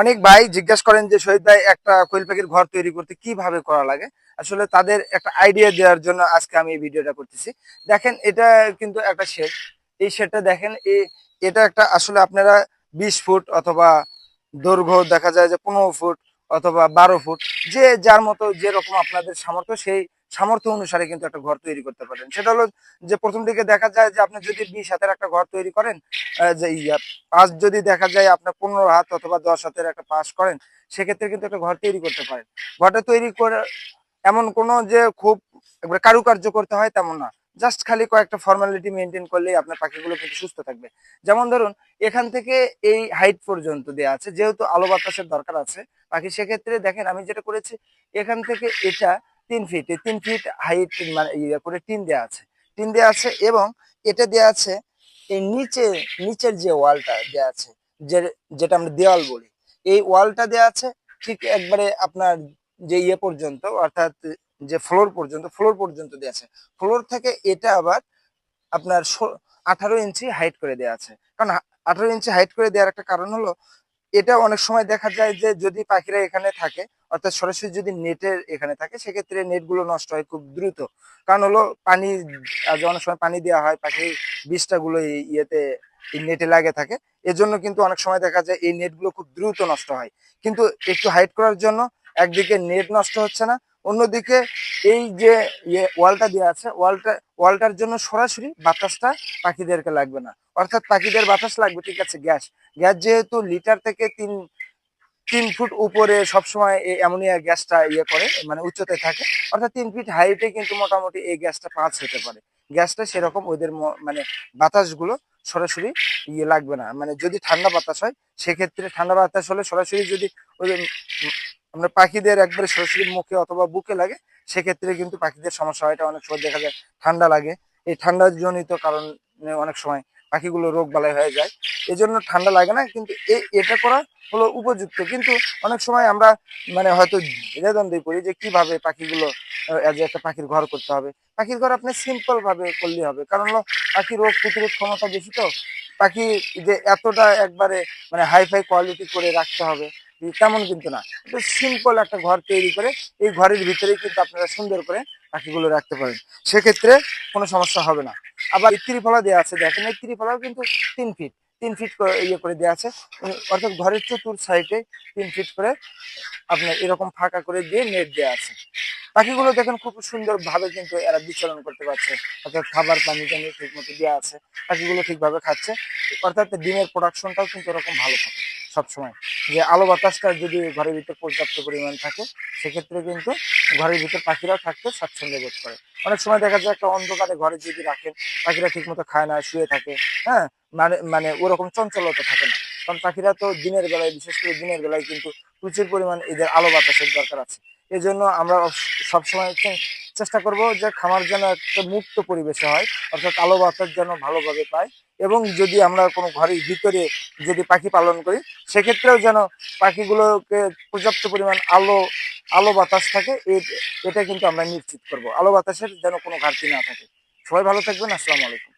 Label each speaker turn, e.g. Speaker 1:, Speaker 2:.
Speaker 1: অনেক ভাই জিজ্ঞাসা করেন যে, শহীদ ভাই, একটা কোয়েল পাখির ঘর তৈরি করতে কীভাবে করা লাগে? আসলে তাদের একটা আইডিয়া দেওয়ার জন্য আজকে আমি এই ভিডিওটা করতেছি। দেখেন, এটা কিন্তু একটা শেড এই শেডটা দেখেন এটা একটা আসলে আপনারা বিশ ফুট অথবা দৈর্ঘ্য দেখা যায় যে পনেরো ফুট অথবা বারো ফুট, যে যার মতো যেরকম আপনাদের সামর্থ্য, সেই সামর্থ্য অনুসারে কিন্তু একটা ঘর তৈরি করতে পারেন। সেটা হলো যে প্রথম দিকে দেখা যায় যে আপনি যদি বিশ হাতের একটা ঘর তৈরি করেন যে পাঁচ যদি দেখা যায় আপনার পনেরো হাত অথবা দশ হাতের একটা পাস করেন, সেক্ষেত্রে কিন্তু একটা ঘর তৈরি করতে পারেন। ঘরটা তৈরি করে এমন কোনো যে খুব একবারে কারুকার্য করতে হয় তেমন না। জাস্ট খালি কয়েকটা ফর্মালিটি মেনটেন করলেই আপনার পাখিগুলো কিন্তু সুস্থ থাকবে। যেমন ধরুন, এখান থেকে এই হাইট পর্যন্ত দেওয়া আছে, যেহেতু আলো বাতাসের দরকার আছে পাখি সেক্ষেত্রে দেখেন আমি যেটা করেছি, এখান থেকে এটা তিন ফিট এই তিন ফিট হাইট মানে ইয়ে করে টিন দেওয়া আছে। টিন দেওয়া আছে এবং এটা দেওয়া আছে এই নিচে, নিচের যে ওয়ালটা দেওয়া আছে, যে, যেটা আমরা দেওয়াল বলি, এই ওয়ালটা দেওয়া আছে ঠিক একবারে আপনার যে ইয়ে পর্যন্ত, অর্থাৎ যে ফ্লোর পর্যন্ত ফ্লোর পর্যন্ত দেওয়া আছে। ফ্লোর থেকে এটা আবার আপনার আঠারো ইঞ্চি হাইট করে দেওয়া আছে। কারণ আঠারো ইঞ্চি হাইট করে দেওয়ার একটা কারণ হলো, এটা অনেক সময় দেখা যায় যে যদি পাখিরা এখানে থাকে অর্থাৎ সরাসরি যদি নেটের এখানে থাকে, সেক্ষেত্রে নেটগুলো নষ্ট হয় খুব দ্রুত। কারণ হলো পানি অনেক সময় পানি দেওয়া হয় পাখির বিষটা গুলো ইয়েতে, এই নেটে লাগে থাকে। এজন্য কিন্তু অনেক সময় দেখা যায় এই নেটগুলো খুব দ্রুত নষ্ট হয়। কিন্তু একটু হাইট করার জন্য একদিকে নেট নষ্ট হচ্ছে না, অন্যদিকে এই যে ইয়ে ওয়ালটা দেওয়া আছে, ওয়ালটা, ওয়ালটার জন্য সরাসরি বাতাসটা পাখিদেরকে লাগবে না। অর্থাৎ পাখিদের বাতাস লাগবে, ঠিক আছে, গ্যাস। গ্যাস যেহেতু লিটার থেকে তিন তিন ফুট উপরে সবসময় এই অ্যামোনিয়া গ্যাসটা ইয়ে করে মানে উচ্চতায় থাকে। অর্থাৎ তিন ফিট হাইটে কিন্তু মোটামুটি এই গ্যাসটা পাঁচ হতে পারে। গ্যাসটা সেরকম ওদের মানে বাতাসগুলো সরাসরি ইয়ে লাগবে না। মানে যদি ঠান্ডা বাতাস হয়, সেক্ষেত্রে ঠান্ডা বাতাস হলে সরাসরি যদি ওদের আমরা পাখিদের একবারে সরাসরি মুখে অথবা বুকে লাগে, সেক্ষেত্রে কিন্তু পাখিদের সমস্যা হয় এটা অনেক সময় দেখা যায় ঠান্ডা লাগে। এই ঠান্ডা জনিত কারণে অনেক সময় পাখিগুলো রোগ বালাই হয়ে যায়। এই জন্য ঠান্ডা লাগে না, কিন্তু এটা করা হলো উপযুক্ত। কিন্তু অনেক সময় আমরা মানে হয়তো দ্বিধাদ্বন্দ্বে করি যে কীভাবে পাখিগুলো একটা পাখির ঘর করতে হবে। পাখির ঘর আপনি সিম্পল ভাবে করলে হবে। কারণ হলো পাখি রোগ প্রতিরোধ ক্ষমতা বেশি তো। পাখি যে এতটা একবারে মানে হাই ফাই কোয়ালিটি করে রাখতে হবে তেমন কিন্তু না। সিম্পল একটা ঘর তৈরি করে এই ঘরের ভিতরেই কিন্তু আপনারা সুন্দর করে পাখিগুলো রাখতে পারেন। সেক্ষেত্রে কোনো সমস্যা হবে না। আবার ত্রিফলা দেওয়া আছে, দেখেন এই ত্রিফলাও কিন্তু তিন ফিট তিন ফিট ইয়ে করে দেওয়া আছে। অর্থাৎ ঘরের চতুর সাইডে তিন ফিট করে আপনার এরকম ফাঁকা করে দিয়ে নেট দেওয়া আছে। পাখিগুলো দেখেন খুব সুন্দর ভাবে কিন্তু এরা বিচরণ করতে পারছে। অর্থাৎ খাবার, পানি টানি ঠিক মতো দেওয়া আছে পাখিগুলো ঠিকভাবে খাচ্ছে। অর্থাৎ ডিমের প্রোডাকশনটাও কিন্তু এরকম ভালো থাকে সবসময়। যে আলো বাতাসটা যদি ঘরের ভিতর পর্যাপ্ত পরিমাণ থাকে, সেক্ষেত্রে কিন্তু ঘরের ভিতর পাখিরাও থাকতে স্বাচ্ছন্দ্য বোধ করে। অনেক সময় দেখা যায় একটা অন্ধকারে ঘরে যদি রাখেন, পাখিরা ঠিক মতো খায় না, শুয়ে থাকে হ্যাঁ? মানে মানে ওরকম চঞ্চলতা থাকে না। কারণ পাখিরা তো দিনের বেলায়, বিশেষ করে দিনের বেলায় কিন্তু প্রচুর পরিমাণ এদের আলো বাতাসের দরকার আছে। এই জন্য আমরা সবসময় চেষ্টা করব যে খামার যেন একটা মুক্ত পরিবেশে হয়, অর্থাৎ আলো বাতাস যেন ভালোভাবে পায় এবং যদি আমরা কোনো ঘরের ভিতরে যদি পাখি পালন করি, সেক্ষেত্রেও যেন পাখিগুলোকে পর্যাপ্ত পরিমাণ আলো আলো বাতাস থাকে এটা কিন্তু আমরা নিশ্চিত করব। আলো বাতাসের যেন কোনো ঘাটতি না থাকে। সবাই ভালো থাকবেন, আসসালামু আলাইকুম।